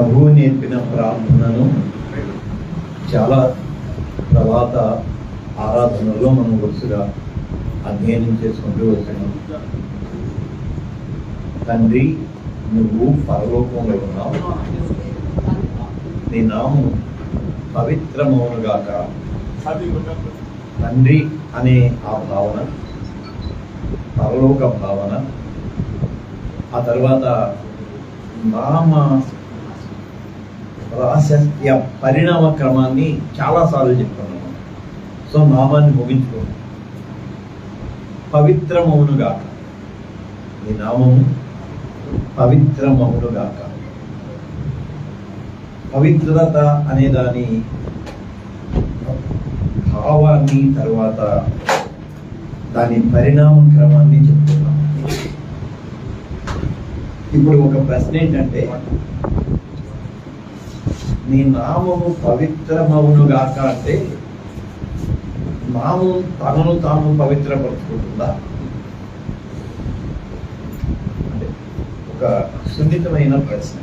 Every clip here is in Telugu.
ప్రభువు నేర్పిన ప్రార్థనను చాలా తర్వాత ఆరాధనలో మనం వరుసగా అధ్యయనం చేసుకుంటూ వస్తున్నాం తండ్రి నువ్వు పరలోకంలో ఉన్నావు. నీ నామం పవిత్రమవునుగాక తండ్రి అనే ఆ భావన పరలోక భావన ఆ తర్వాత నామ ప్రాశస్త్య పరిణామ క్రమాన్ని చాలాసార్లు చెప్పుకున్నాము సో నామాన్ని ముగించుకో. పవిత్రమవునుగాక ఈ నామము పవిత్రమవునుగాక పవిత్రత అనే దాని భావాన్ని తర్వాత దాని పరిణామ క్రమాన్ని చెప్తున్నాం ఇప్పుడు ఒక ప్రశ్న ఏంటంటే నీ నామము పవిత్రమవునుగాక అంటే నామం తనను తాను పవిత్రపరుచుకుంటుందా? అంటే ఒక సున్నితమైన ప్రశ్న.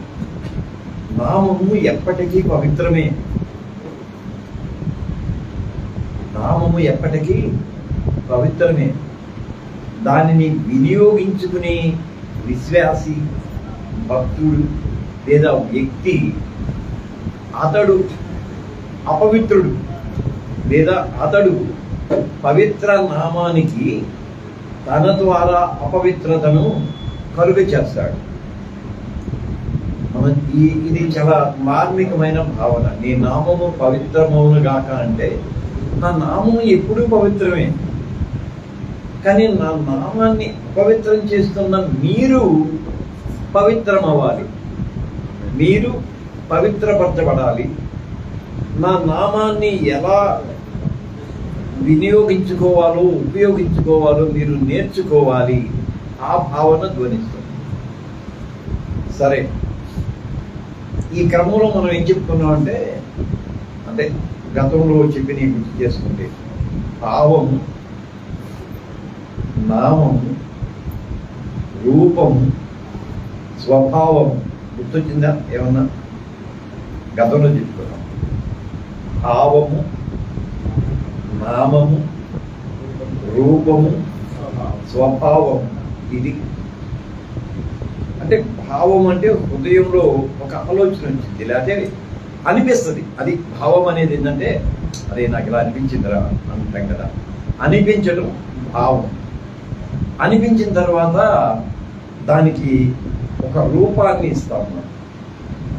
నామము ఎప్పటికీ పవిత్రమే. నామము ఎప్పటికీ పవిత్రమే. దానిని వినియోగించుకునే విశ్వాసి భక్తుడు లేదా వ్యక్తి అతడు అపవిత్రుడు లేదా అతడు పవిత్ర నామానికి తన ద్వారా అపవిత్రతను కలుగ చేస్తాడు. ఈ ఇది చాలా మార్మికమైన భావన. నీ నామము పవిత్రమవును గాక అంటే నా నామం ఎప్పుడూ పవిత్రమే. కానీ నా నామాన్ని అపవిత్రం చేస్తున్న మీరు పవిత్రం అవ్వాలి మీరు పవిత్రపరచబడాలి. నా నామాన్ని ఎలా వినియోగించుకోవాలో ఉపయోగించుకోవాలో మీరు నేర్చుకోవాలి. ఆ భావన ధ్వనిస్తుంది. సరే. ఈ క్రమంలో మనం ఏం చెప్పుకున్నాం అంటే అంటే గతంలో చెప్పి నేను గుర్తు చేసుకుంటే భావం నామం రూపం స్వభావం గుర్తొచ్చిందా? ఏమన్నా? గతంలో చెప్పుకున్నాం భావము నామము రూపము స్వభావం ఇది. అంటే భావం అంటే హృదయంలో ఒక ఆలోచన వచ్చింది లేకపోతే అనిపిస్తుంది. అది భావం అనేది ఏంటంటే అదే నాకు ఇలా అనిపించిందిరా అంటాం కదా. అనిపించడం భావం. అనిపించిన తర్వాత దానికి ఒక రూపాన్ని ఇస్తాం మనం.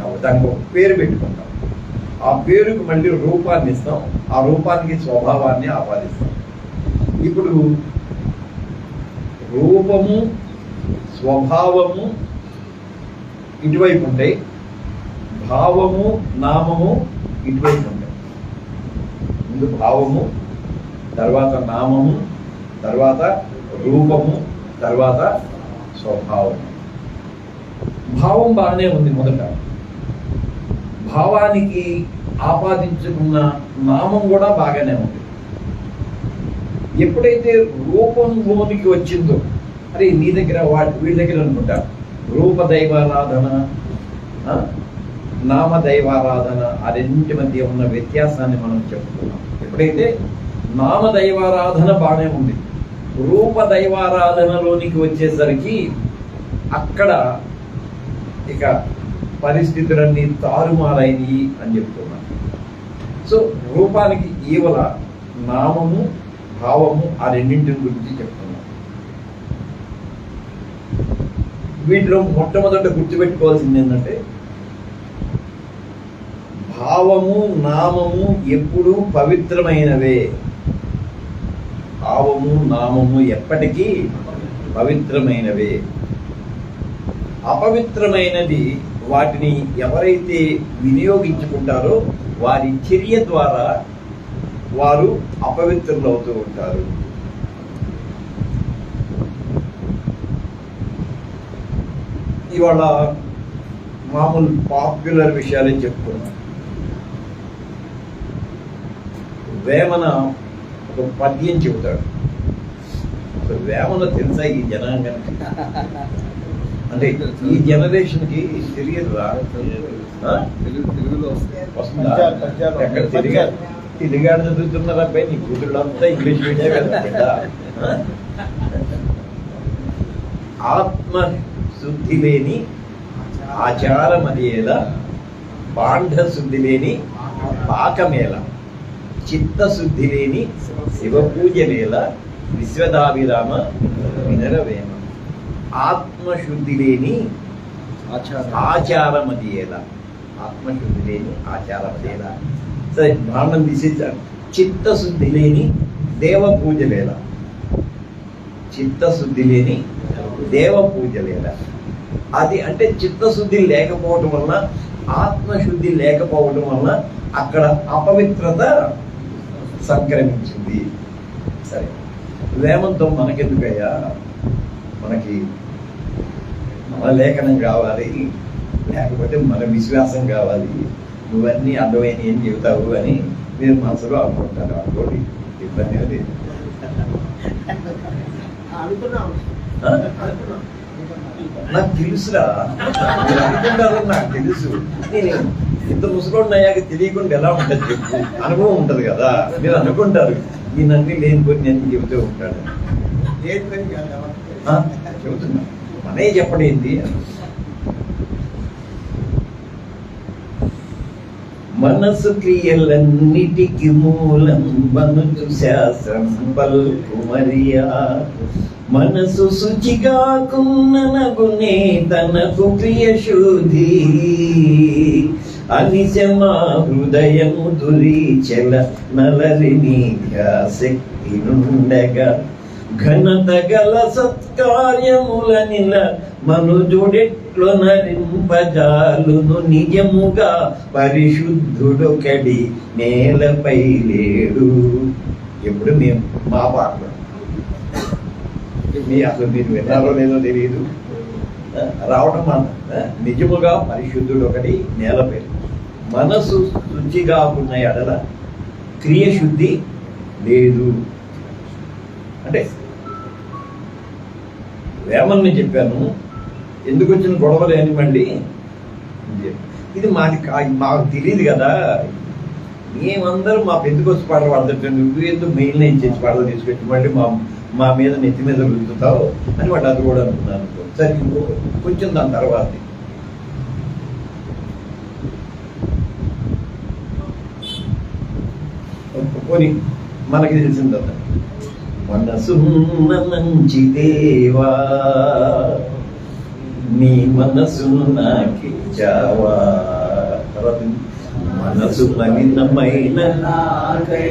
దానికి ఒక పేరు పెట్టుకుంటాం ఆ పేరుకు మళ్ళీ రూపాన్ని ఇస్తాం. ఆ రూపానికి స్వభావాన్ని ఆపాదిస్తాం. ఇప్పుడు రూపము స్వభావము ఇటువైపు ఉంటాయి. భావము నామము ఇటువైపు ఉంటాయి. ముందు భావము తర్వాత నామము తర్వాత రూపము తర్వాత స్వభావము. భావం బాగానే ఉంది మొదట. భావానికి ఆపాదించుకున్న నామం కూడా బాగానే ఉంది. ఎప్పుడైతే రూపంలోనికి వచ్చిందో అరే నీ దగ్గర వాటి వీళ్ళ దగ్గర అనుకుంటా రూప దైవారాధన ఆ, నామ దైవారాధన ఆ రెండింటి మధ్య ఉన్న వ్యత్యాసాన్ని మనం చెప్పుకున్నాం. ఎప్పుడైతే నామ దైవారాధన బాగానే ఉంది రూప దైవారాధనలోనికి వచ్చేసరికి అక్కడ ఇక పరిస్థితులన్నీ తారుమారైనవి అని చెప్తున్నాను సో రూపానికి ఈవల నామము భావము ఆ రెండింటి గురించి చెప్తున్నాం వీటిలో మొట్టమొదట గుర్తుపెట్టుకోవాల్సింది ఏంటంటే భావము నామము ఎప్పుడూ పవిత్రమైనవే. భావము నామము ఎప్పటికీ పవిత్రమైనవే. అపవిత్రమైనది వాటిని ఎవరైతే వినియోగించుకుంటారో వారి చర్య ద్వారా వారు అపవిత్రులు అవుతూ ఉంటారు. ఇవాళ మామూలు పాపులర్ విషయాలే చెప్పుకున్నాం. వేమన ఒక పద్యం చెబుతాడు. వేమన తెలుసా ఈ జనాంగానికి? అంటే ఈ జనరేషన్కి తెలియదు తెలుగులో. ఎక్కడ తెలుగాడు చదువుతున్నారు అబ్బాయి? నీ కూతుళ్ళు అంతా ఇంగ్లీష్ మీడియం కదా? ఆత్మ శుద్ధి లేని ఆచారమదేల బాంధ శుద్ధి లేని పాకమేల చిత్తశుద్ధి లేని శివ పూజలేల విశ్వదాభిరామ వినరవేమ. ఆత్మశుద్ధి లేని ఆచారం. ఆచారమదేల ఆత్మశుద్ధి లేని ఆచారమదేల సరే బ్రాహ్మణం తీసేసాను చిత్తశుద్ధి లేని దేవ పూజలేల చిత్తశుద్ధి లేని దేవ పూజలేల అది అంటే చిత్తశుద్ధి లేకపోవటం వలన ఆత్మశుద్ధి లేకపోవటం వలన అక్కడ అపవిత్రత సంక్రమించింది. సరే వేమంతో మనకెందుకయ్యా? మనకి మన లేఖనం కావాలి లేకపోతే మన విశ్వాసం కావాలి. నువ్వన్నీ అర్థమైన ఏం చెబుతావు అని మీరు మనసులో అనుకుంటారు అనుకోండి ఇబ్బంది లేదు. నాకు తెలుసురా. మీరు అనుకుంటారని నాకు తెలుసు. నేను ఇంత ముసలోడిని అయ్యాక తెలియకుండా ఎలా ఉంటుంది? చెప్పు అనుభవం ఉంటది కదా. మీరు అనుకుంటారు. ఈయనన్నీ లేని కొన్ని అన్ని చెబుతూ ఉంటాడు? చెబుతున్నా. మనే చెప్పడేంది మనసు క్రియలన్నిటికి మూలం బనుచు శాస్త్రం పల్కుమరియా మనసు శుచిగా కున్ననగునే తనకు ప్రియ శుధి అనిశమా హృదయము దురీచల నలరిని శక్తి నుండగా ఘనత గల సత్కార్యముల నిల మనుజుడెట్లు నరింపజాలును నిజముగా పరిశుద్ధుడు కడి నేలపై లేడు. ఎప్పుడు మేము మా పాటలు? మీ అసలు మీరు విన్నారో లేదో తెలియదు. రావడం మన నిజముగా పరిశుద్ధుడు ఒకటి నేలపై. మనసు శుద్ధిగా ఉన్న ఎడల క్రియ శుద్ధి లేదు. అంటే వేమన్ని చెప్పాను. ఎందుకు వచ్చిన గొడవ లేనివ్వండి మళ్ళీ? ఇది మాది మాకు తెలియదు కదా. మేమందరం మా పెద్దకొచ్చి పాటలు పాడుతుంటే నువ్వు ఎందుకు మెయిన్ లైన్ చేసి పాటలు తీసుకొచ్చి మళ్ళీ మా మా మీద నెత్తి మీద రుద్దుతావు? అని వాడు అది కూడా అనుకున్నాను సరే ఇంకో కొంచెం దాని తర్వాత. పోనీ మనకి తెలిసింది కదా మనసున్న మంచి దేవా నీ మనసును నాకిచ్చావా. తర్వాత మనసు మలినమైన నాకై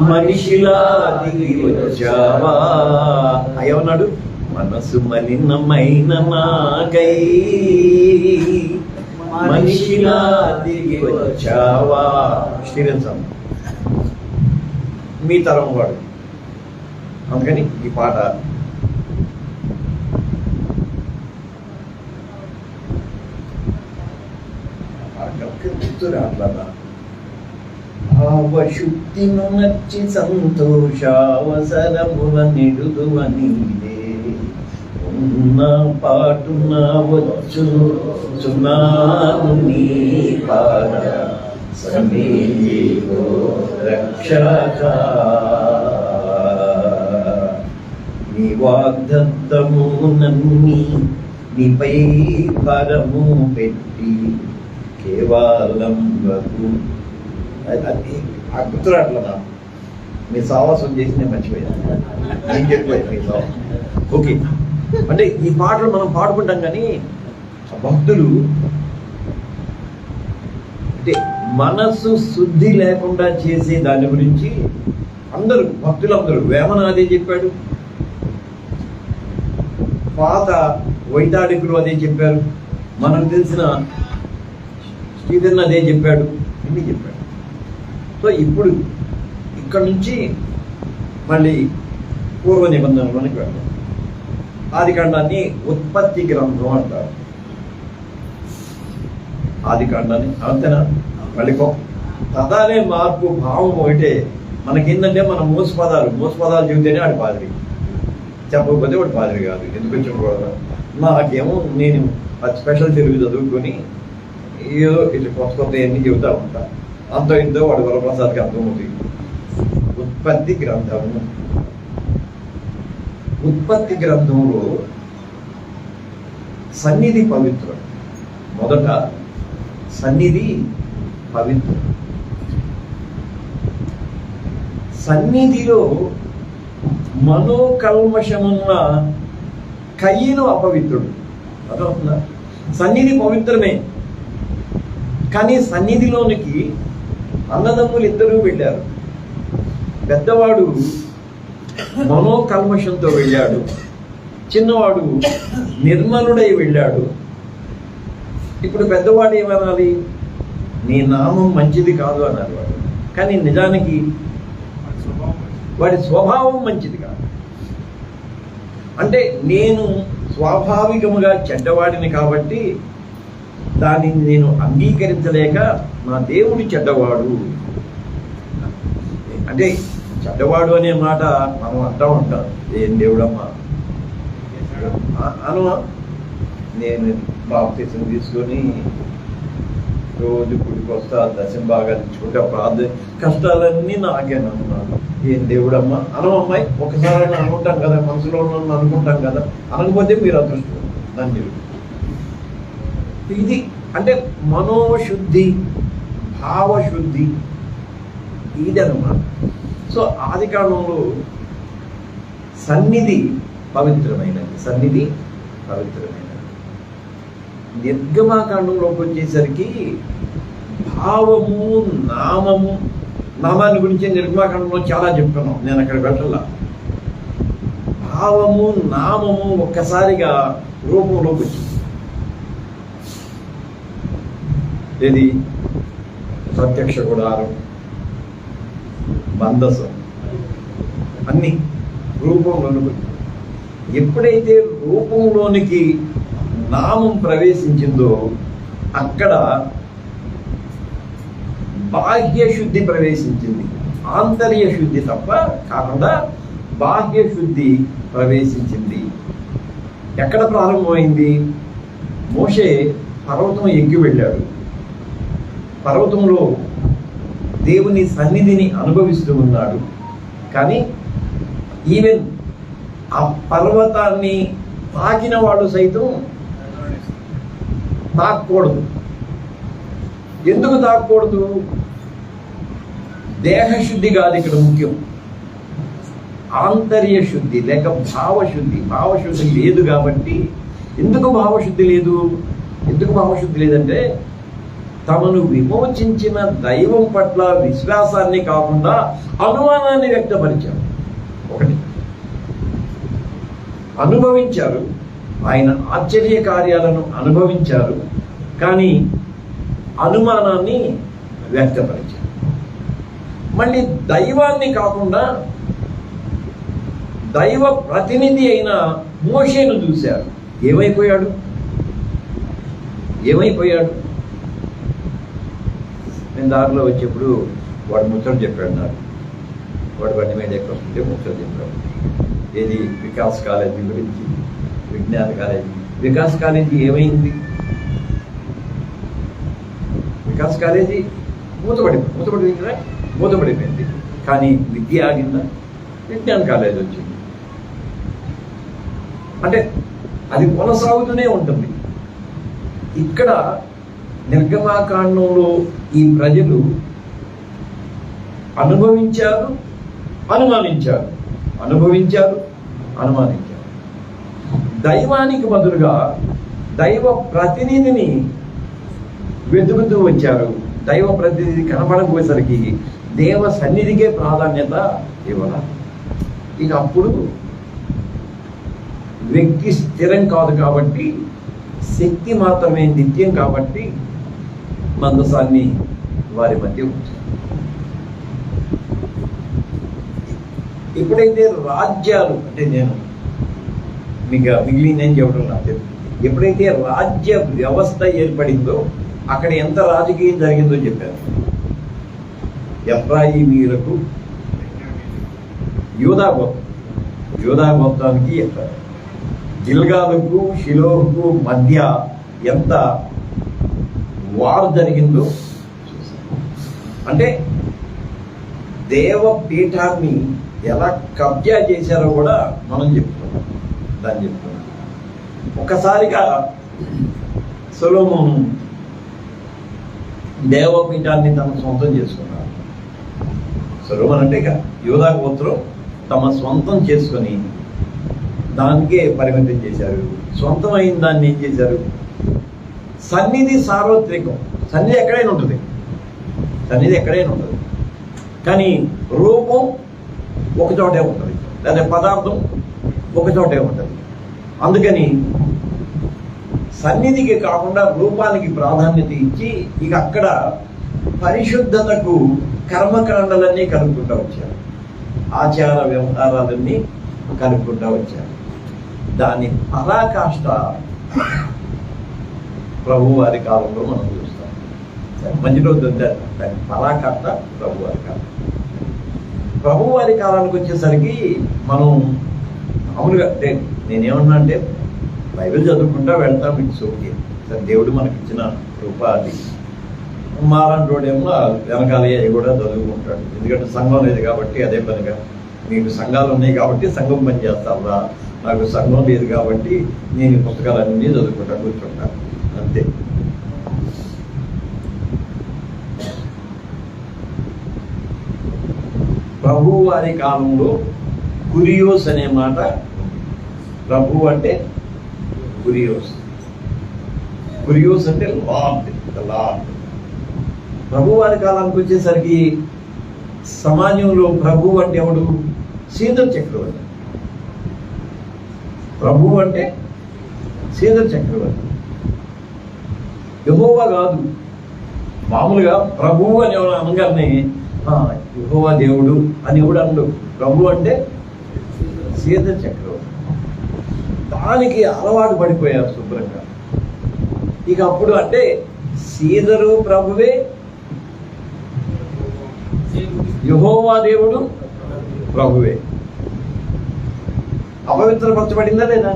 మనిషిలా దిగి వచ్చావా. అయ్యవన్నాడు మనసు మలినమైన నాకై మనిషిలా దిగి వచ్చావా. శ్రీరంసం మీ తరం వాడు. అందుకని ఈ పాట గుర్తురాట్లదా నచ్చి సంతోషావసరముల నిడుదువనీదే ఉన్న పాటున వచ్చు చున్నాను నీ పాట. సమీపో రక్షక నీ వాగ్దత్తము నమ్మి నీపై పరము పెట్టి కేవలం వరకు అది ఆ గుర్తురాట్ల నా మీ సావాసం చేసి నేను మర్చిపోయాను. ఏం చెప్పలేదు మీ సావాసం. ఓకే. అంటే ఈ పాటలు మనం పాడుకుంటాం కానీ భక్తులు అంటే మనస్సు శుద్ధి లేకుండా చేసే దాని గురించి అందరూ భక్తులందరూ వేమన అదే చెప్పాడు. పాత వైతాడికులు అదే చెప్పారు. మనకు తెలిసిన శ్రీధర్ని అదే చెప్పాడు. అన్నీ చెప్పాడు. సో ఇప్పుడు ఇక్కడ నుంచి మళ్ళీ పూర్వ నిబంధనలోనికి వెళ్దాం. ఆది కాండాన్ని ఉత్పత్తి గ్రంథం అంటారు. ఆది కాండాన్ని. అంతేనా? మళ్ళీ గొప్ప పదాలే మార్పు భావం ఒకటే. మనకేంటంటే మన మోస పదాలు మోస పదాలు చెబితేనే వాడి పాదిరి. చెప్పకపోతే వాడు పాదిరి కాదు. ఎందుకు వచ్చిన కూడా నాకేమో నేను స్పెషల్ తెలుగు చదువుకొని ఏదో ఇట్లా కొత్త కొత్త అన్నీ చెబుతా ఉంటా. అంత ఇంతో వాడు వరప్రసాద్కి అర్థమవుతుంది ఉత్పత్తి గ్రంథము. ఉత్పత్తి గ్రంథంలో సన్నిధి పవిత్రం. మొదట సన్నిధి పవిత్రం సన్నిధిలో మనోకల్మషమున్న కయ్యను అపవిత్రుడు. అర్థమవుతుందా? సన్నిధి పవిత్రమే. కానీ సన్నిధిలోనికి అన్నదమ్ములు ఇద్దరూ వెళ్ళారు. పెద్దవాడు మనోకల్మషంతో వెళ్ళాడు. చిన్నవాడు నిర్మలుడై వెళ్ళాడు. ఇప్పుడు పెద్దవాడు ఏమనాలి? నీ నామం మంచిది కాదు అన్నారు వాడు. కానీ నిజానికి వాడి స్వభావం మంచిది కాదు. అంటే నేను స్వాభావికముగా చెడ్డవాడిని కాబట్టి దానిని నేను అంగీకరించలేక నా దేవుడు చెడ్డవాడు. అంటే చెడ్డవాడు అనే మాట మనం అంటా ఉంటాం. ఏం దేవుడమ్మా? అను నేను బాప్తీసం తీసుకొని రోజు గుడికి వస్తా దశం బాగా తెచ్చుకుంటా ప్రార్థన కష్టాలన్నీ నాకేనన్నాను ఏం దేవుడమ్మా? అనం అమ్మాయి ఒకసారి అనుకుంటాం కదా మనసులో ఉన్న అనుకుంటాం కదా. అనకపోతే మీరు అదృష్టం. దాన్ని ఇది అంటే మనోశుద్ధి భావశుద్ధి ఇది అనమాట సో ఆది కాలంలో సన్నిధి పవిత్రమైనది. సన్నిధి పవిత్రమైనది. నిర్గమాకాండంలోకి వచ్చేసరికి భావము నామము నామాన్ని గురించి నిర్గమాకాండంలో చాలా చెప్తున్నాం. నేను అక్కడ వెళ్ళాల భావము నామము ఒక్కసారిగా రూపంలోకి వచ్చింది. ఏది? ప్రత్యక్ష గుడారం మందసం అన్ని రూపంలోనికి వచ్చింది. ఎప్పుడైతే రూపంలోనికి నామం ప్రవేశించిందో అక్కడ బాహ్య శుద్ధి ప్రవేశించింది. ఆంతర్య శుద్ధి తప్ప కాకుండా బాహ్య శుద్ధి ప్రవేశించింది. ఎక్కడ ప్రారంభమైంది? మోషే పర్వతం ఎక్కి వెళ్ళాడు. పర్వతంలో దేవుని సన్నిధిని అనుభవిస్తూ ఉన్నాడు. కానీ ఈవెన్ ఆ పర్వతాన్ని తాకిన వాళ్ళు సైతం తాకూడదు. ఎందుకు తాకూడదు? దేహశుద్ధి కాదు ఇక్కడ ముఖ్యం. ఆంతర్య శుద్ధి లేక భావశుద్ధి. భావశుద్ధి లేదు కాబట్టి ఎందుకు భావశుద్ధి లేదు? ఎందుకు భావశుద్ధి లేదంటే తమను విమోచించిన దైవం పట్ల విశ్వాసాన్ని కాకుండా అనుమానాన్ని వ్యక్తపరిచారు. ఒకటి. అనుభవించారు. ఆయన ఆశ్చర్య కార్యాలను అనుభవించారు కానీ అనుమానాన్ని వ్యక్తపరిచారు. మళ్ళీ దైవాన్ని కాకుండా దైవ ప్రతినిధి అయిన మోషేను చూశారు. ఏమైపోయాడు? ఏమైపోయాడు? నేను దారిలో వచ్చేప్పుడు వాడు ముచ్చట చెప్పాడు నాకు. వాడు బండి మీద ఎక్కడ వస్తుంటే ముచ్చట చెప్పాడు. ఏది? వికాస్ కాలేజీ గురించి. విజ్ఞాన కాలేజీ. వికాస్ కాలేజీ ఏమైంది? వికాస్ కాలేజీ మూతపడి మూతపడిందిరా మూతపడిపోయింది. కానీ విద్య ఆగిందా? విజ్ఞాన కాలేజీ వచ్చింది. అంటే అది కొనసాగుతూనే ఉంటుంది. ఇక్కడ నిర్గమాకాండంలో ఈ ప్రజలు అనుభవించారు అనుమానించారు. అనుభవించారు అనుమానించారు. దైవానికి బదులుగా దైవ ప్రతినిధిని వెతుకుతూ వచ్చారు. దైవ ప్రతినిధి కనబడకపోయేసరికి దేవ సన్నిధికే ప్రాధాన్యత ఇవ్వాల ఇక అప్పుడు వ్యక్తి స్థిరం కాదు కాబట్టి శక్తి మాత్రమే నిత్యం కాబట్టి మందసాన్ని వారి మధ్య ఉంచారు ఎప్పుడైతే రాజ్యాలు అంటే నేను మిగ మిగిలిందని చెప్పడం నాకు తెలియదు ఎప్పుడైతే రాజ్య వ్యవస్థ ఏర్పడిందో అక్కడ ఎంత రాజకీయం జరిగిందో చెప్పారు ఎఫ్రాయిమీలకు యూదా గోత్రం యూదా గోత్రానికి ఎఫ్రాయిం జిల్గాలకు షిలోహుకు మధ్య ఎంత వార్ జరిగిందో అంటే దేవపీఠాన్ని ఎలా కబ్జా చేశారో కూడా మనం చెప్తున్నాం దాన్ని చెప్తున్నాను ఒకసారిగా సొలోమోను దేవపీఠాన్ని తన సొంతం చేసుకున్నారు సొలోమన్ అంటే ఇక యోధా గోత్రం తమ సొంతం చేసుకొని దానికే పరిమితం చేశారు. సొంతం అయిన దాన్ని ఏం చేశారు? సన్నిధి సార్వత్రికం. సన్నిధి ఎక్కడైనా ఉంటుంది. సన్నిధి ఎక్కడైనా ఉంటుంది. కానీ రూపం ఒకచోటే ఉంటుంది. లేదా పదార్థం ఒక చోటే ఉంటుంది అందుకని సన్నిధికి కాకుండా రూపానికి ప్రాధాన్యత ఇచ్చి ఇక అక్కడ పరిశుద్ధతకు కర్మకాండలన్నీ కలుపుకుంటూ వచ్చారు. ఆచార వ్యవహారాలన్నీ కలుపుకుంటూ వచ్చారు. దాని పరాకాష్ట ప్రభువారి కాలంలో మనం చూస్తాం. మధ్యలో దొద్దారు దాని పరాకాష్ట ప్రభువారి కాలం. ప్రభువారి కాలానికి వచ్చేసరికి మనం మామూలుగా అంటే నేనేమన్నా అంటే బైబిల్ చదువుకుంటా వెళ్తాం ఇట్స్ ఓకే. సరే దేవుడు మనకి ఇచ్చిన కృప అది. మాలాంటి వాడేమో వెనకాల కూడా చదువుకుంటాడు. ఎందుకంటే సంఘం లేదు కాబట్టి అదే పనిగా. మీకు సంఘాలు ఉన్నాయి కాబట్టి సంఘం పని చేస్తారా నాకు సంఘం లేదు కాబట్టి నేను పుస్తకాలన్నీ చదువుకుంటా కూర్చుంటాను అంతే. ప్రభు వారి కాలంలో కురియోస్ అనే మాట ప్రభు అంటే కురియోస్. కురియోస్ అంటే లార్డ్ లార్డ్. ప్రభు వారి కాలానికి వచ్చేసరికి సమాజంలో ప్రభు అంటే ఎవడు? సీదర్ చక్రవర్తి. ప్రభు అంటే సీదర్ చక్రవర్తి. యహోవా కాదు. మామూలుగా ప్రభు అని ఎవరు అనగానే యహోవా దేవుడు అని ఎవడు అనడు. ప్రభు అంటే సీత చక్రవర్తి దానికి అలవాటు పడిపోయారు శుభ్రంగా. ఇక అప్పుడు అంటే సీదరు ప్రభువే యహోవా దేవుడు ప్రభువే. అపవిత్రపరచబడిందా లేదా?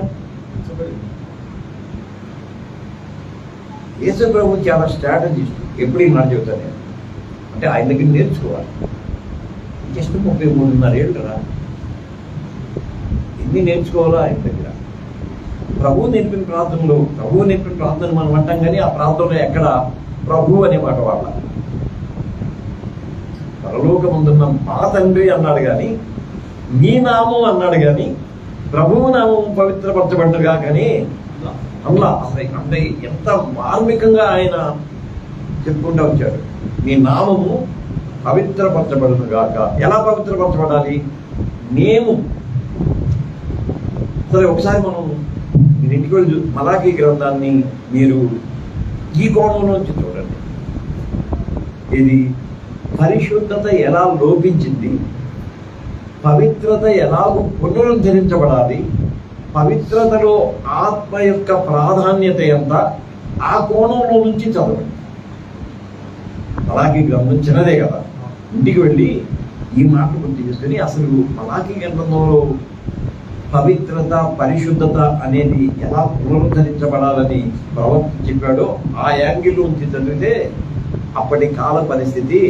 యేసు ప్రభు చాలా స్ట్రాటజిస్ట్. ఎప్పుడు ఈ మాట చెబుతాను నేను? అంటే ఆయన దగ్గర నేర్చుకోవాలి. జస్ట్ ముప్పై మూడున్నర ఏళ్ళు రా. ఎన్ని నేర్చుకోవాలా ఆయన దగ్గర? ప్రభు నేర్పిన ప్రాంతంలో ప్రభువు నేర్పిన ప్రాంతం మనం అంటాం కానీ ఆ ప్రాంతంలో ఎక్కడ ప్రభు అనే మాట వాళ్ళ పరలోకముందున్న మా తండ్రి అన్నాడు కానీ మీ నామం అన్నాడు కానీ ప్రభువు నామం పవిత్రపరచబడ్డగా కానీ అలా అసలు అంటే ఎంత మార్మికంగా ఆయన చెప్పుకుంటూ వచ్చాడు. నీ నామము పవిత్రపరచబడును గాక ఎలా పవిత్రపరచబడాలి? మేము సరే ఒకసారి మనం మీరు ఇంటికి వెళ్ళి చూ- మలాఖీ గ్రంథాన్ని మీరు ఈ కోణంలో నుంచి చూడండి. ఇది పరిశుద్ధత ఎలా లోపించింది? పవిత్రత ఎలాగూ పునరుద్ధరించబడాలి? పవిత్రతలో ఆత్మ యొక్క ప్రాధాన్యత ఎంత? ఆ కోణంలో నుంచి చదవండి. మలాఖీ గ్రంథం చిన్నదే కదా. ఇంటికి వెళ్ళి ఈ మాటలు గుర్తు చేసుకుని అసలు మలాఖీ గ్రంథంలో పవిత్రత పరిశుద్ధత అనేది ఎలా పునరుద్ధరించబడాలని ప్రవక్త చెప్పాడో ఆ యాంగిల్ నుంచి చదివితే అప్పటి కాల పరిస్థితి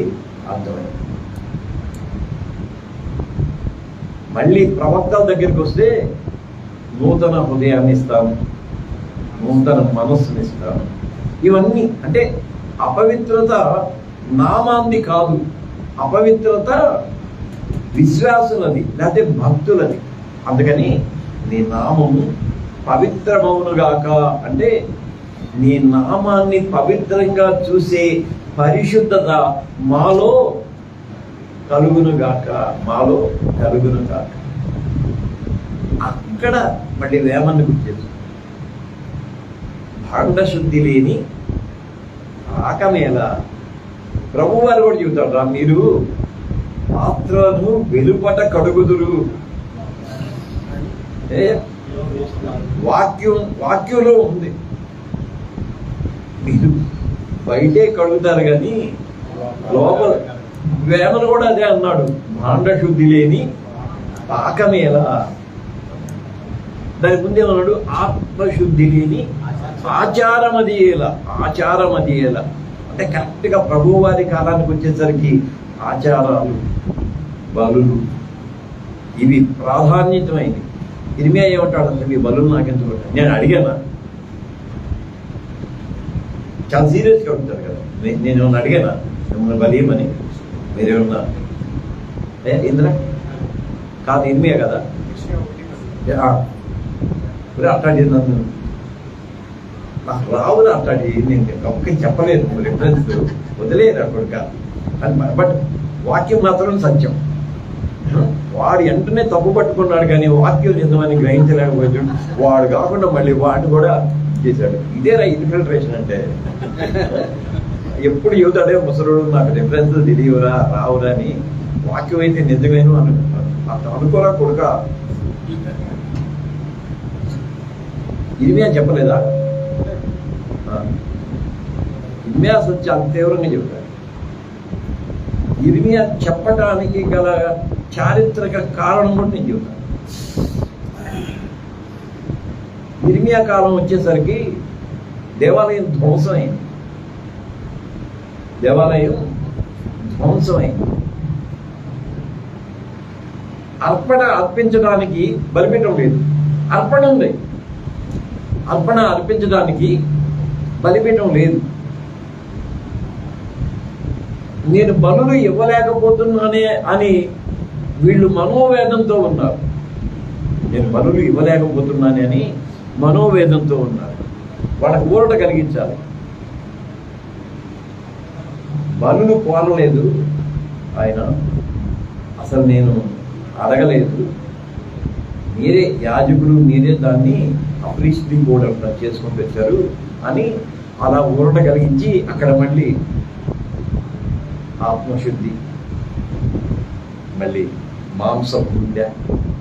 అర్థమైంది. మళ్ళీ ప్రవక్తల దగ్గరికి వస్తే నూతన హృదయాన్ని ఇస్తాను నూతన మనస్సుని ఇస్తాను. ఇవన్నీ అంటే అపవిత్రత నామాంది కాదు అపవిత్రత విశ్వాసులది లేకపోతే భక్తులది. అందుకని నీ నామము పవిత్రమవునుగాక. అంటే నీ నామాన్ని పవిత్రంగా చూసే పరిశుద్ధత మాలో కలుగునుగాక. మాలో కలుగునుగాక. అక్కడ మళ్ళీ వేమన్ను గుర్తు భాండశుద్ధి లేని ఆకమేళ ప్రభువారు కూడా చెబుతాడు రా మీరు పాత్రను వెలుపట కడుగుదురు. అంటే వాక్యం వాక్యంలో ఉంది. మీరు బయటే కడుగుతారు కానీ లోపల వేమను కూడా అదే అన్నాడు. మాండశుద్ధి లేని పాకమేలా. దాని ముందేమన్నాడు ఆత్మశుద్ధి లేని ఆచారమది ఎలా ఆచారం అది ఎలా అంటే కరెక్ట్గా ప్రభువారి కాలానికి వచ్చేసరికి ఆచారాలు బలులు ఇవి ప్రాధాన్యతమైనవి. ఇరిమియా ఏమంటాడు అసలు మీ బలులు నాకెందుకు నేను అడిగానా చాలా సీరియస్గా ఉంటారు కదా నే- నేను ఏమన్నా అడిగానా మిమ్మల్ని బలీయమని మీరేమన్నా ఏ ఇంద్ర కాదు ఇరిమియా కదా ఏ, ఆ. ఒరే అట్లాంటి నన్ను నాకు రావురా అట్లాంటి నేను ఒక్క చెప్పలేదు రిఫరెన్స్ వదిలేదు అక్కడిక బట్ వాక్యం మాత్రం సత్యం వాడు వెంటనే తప్పు పట్టుకున్నాడు కానీ వాక్యం నిజమని గ్రహించలేకపోయాడు వాడు కాకుండా మళ్ళీ వాడు కూడా చేశాడు. ఇదేనా ఇన్ఫిల్ట్రేషన్ అంటే? ఎప్పుడు యువతడే ముసరుడు నాకు డిఫరెన్స్ తెలియవురా రావురా అని వాక్యం అయితే నిజమేను అనుకుంటాను అంత అనుకోరా కొడుక? ఇర్మియా చెప్పలేదా? ఆ. వచ్చి అంత తీవ్రంగా చెప్తాడు. ఇర్మియా చెప్పడానికి గల చారిత్రక కారణం కూడా నేను చెబుతాను. ఇర్మియా కాలం వచ్చేసరికి దేవాలయం ధ్వంసమైంది. దేవాలయం ధ్వంసమైంది. అర్పణ అర్పించడానికి బలిపీఠం లేదు. అర్పణ ఉంది అర్పణ అర్పించడానికి బలిపీఠం లేదు. నేను బలులు ఇవ్వలేకపోతున్నానే అని వీళ్ళు మనోవేదంతో ఉన్నారు. నేను పనులు ఇవ్వలేకపోతున్నానే అని మనోవేదంతో ఉన్నారు. వాళ్ళకు ఊరట కలిగించాలి. బలులు కోరలేదు ఆయన అసలు నేను అడగలేదు. మీరే యాజకులు మీరే దాన్ని అప్రిషియట్లీ కూడా చేసుకొని వచ్చారు అని అలా ఊరట కలిగించి అక్కడ మళ్ళీ ఆత్మశుద్ధి మళ్ళీ మాంసం గుండె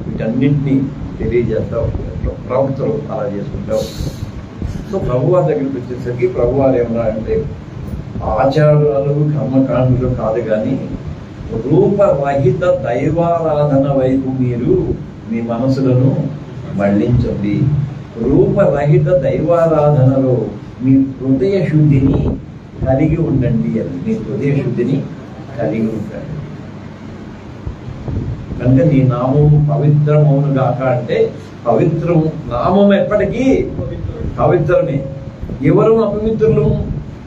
వీటన్నింటినీ తెలియజేస్తూ ఉంటారు ప్రవక్తలు అలా చేసుకుంటూ ఉంటారు సో ప్రభువారి దగ్గరికి వచ్చేసరికి ప్రభువారు ఏమన్నా అంటే ఆచారాలు కర్మకాండలు కాదు కానీ రూపరహిత దైవారాధన వైపు మీరు మీ మనసులను మళ్ళించండి రూపరహిత దైవారాధనలో మీ హృదయ శుద్ధిని కలిగి ఉండండి అని మీ హృదయ శుద్ధిని కలిగి ఉండండి. కనుక నీ నామం పవిత్రమవును గాక అంటే పవిత్రం నామం ఎప్పటికీ పవిత్రమే ఎవరు అపవిత్రులు?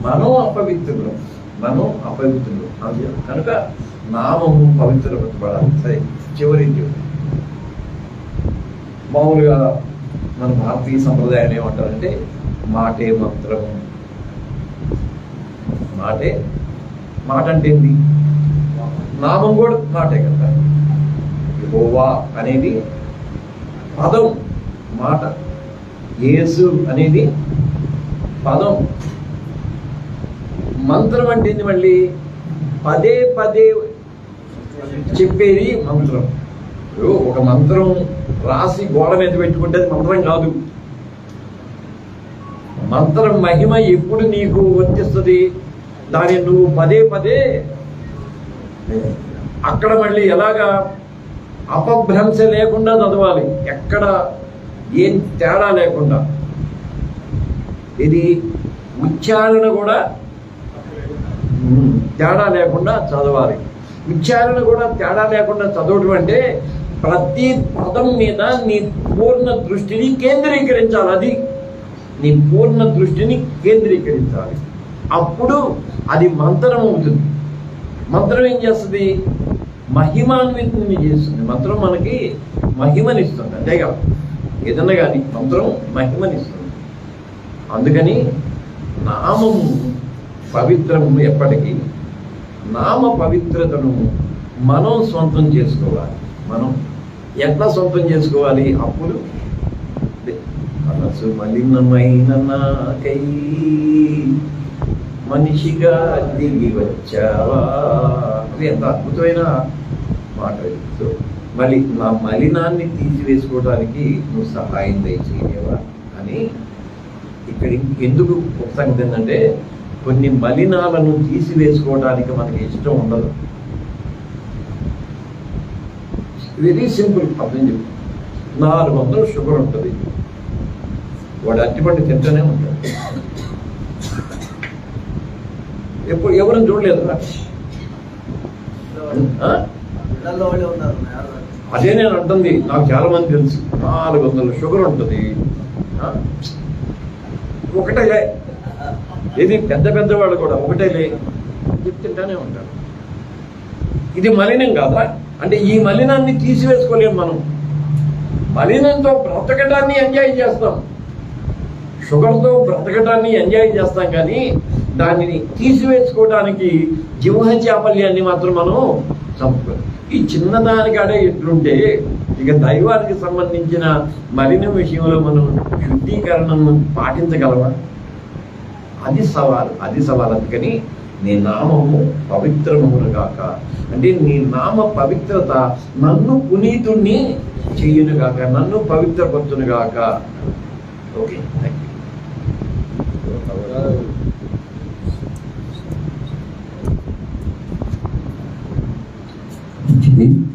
మనం అపవిత్రులు. మనం అపవిత్రులు. అంతే. కనుక నామము పవిత్రపడాలి సరే చివరి చివరి. మామూలుగా మన భారతీయ సంప్రదాయం ఏమంటారంటే మాటే మంత్రము. మాటే. మాట అంటే ఏంటి నామం కూడా మాటే కదా. యహోవా అనేది పదం మాట. యేసు అనేది పదం. మంత్రం అంటే మళ్ళీ? పదే పదే చెప్పేది మంత్రం. ఒక మంత్రం రాసి గోడ మీద పెట్టుకుంటే అది మంత్రం కాదు. మంత్రం మహిమ ఎప్పుడు నీకు వర్తిస్తుంది? దాన్ని నువ్వు పదే పదే. అక్కడ మళ్ళీ ఎలాగా? అపభ్రంశ లేకుండా చదవాలి. ఎక్కడ ఏం తేడా లేకుండా. ఇది ఉచ్చారణ కూడా తేడా లేకుండా చదవాలి. ఉచ్చారణ కూడా తేడా లేకుండా చదవడం అంటే ప్రతి పదం మీద నీ పూర్ణ దృష్టిని కేంద్రీకరించాలి. అది నీ పూర్ణ దృష్టిని కేంద్రీకరించాలి. అప్పుడు అది మంత్రం అవుతుంది. మంత్రం ఏం చేస్తుంది? మహిమాన్వితుని చేస్తుంది. మంత్రం మనకి మహిమనిస్తుంది. అంతేగా. ఏదన్నా కానీ మంత్రం మహిమనిస్తుంది. అందుకని నామము పవిత్రము ఎప్పటికీ నామ పవిత్రతను మనం సొంతం చేసుకోవాలి. మనం ఎట్లా సొంతం చేసుకోవాలి? అప్పుడు మనసు మలినమైన నాకై మనిషిగా దిగి వచ్చావా? అది ఎంత అద్భుతమైన మాట సో మళ్ళీ నా మలినాన్ని తీసివేసుకోవడానికి నువ్వు సహాయం దయచేయవా అని ఇక్కడ ఎందుకు ఒక సంగతి ఏంటంటే కొన్ని మలినాలను తీసివేసుకోవడానికి మనకి ఇష్టం ఉండదు. వెరీ సింపుల్ అర్థం చెప్పు. నాలుగు వందలు షుగర్ ఉంటుంది. వాడు అరటిపండు తింటూనే ఉంటాడు. ఎప్పుడు ఎవరిని చూడలేదు ఇళ్ళల్లో వాళ్ళే ఉన్నారు ఎవరు? అదే నేను అంటుంది నాకు చాలా మంది తెలుసు. నాలుగు వందల షుగర్ ఉంటుంది. ఆ? ఒకటేలే. ఇది పెద్ద పెద్ద వాళ్ళు కూడా ఒకటేలే. తింటానే ఉంటారు. ఇది మలినం కాదా అంటే ఈ మలినాన్ని తీసివేసుకోలేము మనం. మలినంతో బ్రతకటాన్ని ఎంజాయ్ చేస్తాం. షుగర్తో బ్రతకటాన్ని ఎంజాయ్ చేస్తాం కానీ దానిని తీసివేసుకోవడానికి జింహ చాపల్యాన్ని మాత్రం మనం చంపుకోం ఈ చిన్నదానికాడే ఎట్లుంటే ఇక దైవానికి సంబంధించిన మలిన విషయంలో మనం శుద్ధీకరణను పాటించగలవా అది సవాల్ అది సవాల్. అందుకని నీ నామము పవిత్రమును గాక అంటే నీ నామ పవిత్రత నన్ను పునీతుణ్ణి చెయ్యును గాక నన్ను పవిత్రపరచును గాక ఓకే థ్యాంక్ యూ mhm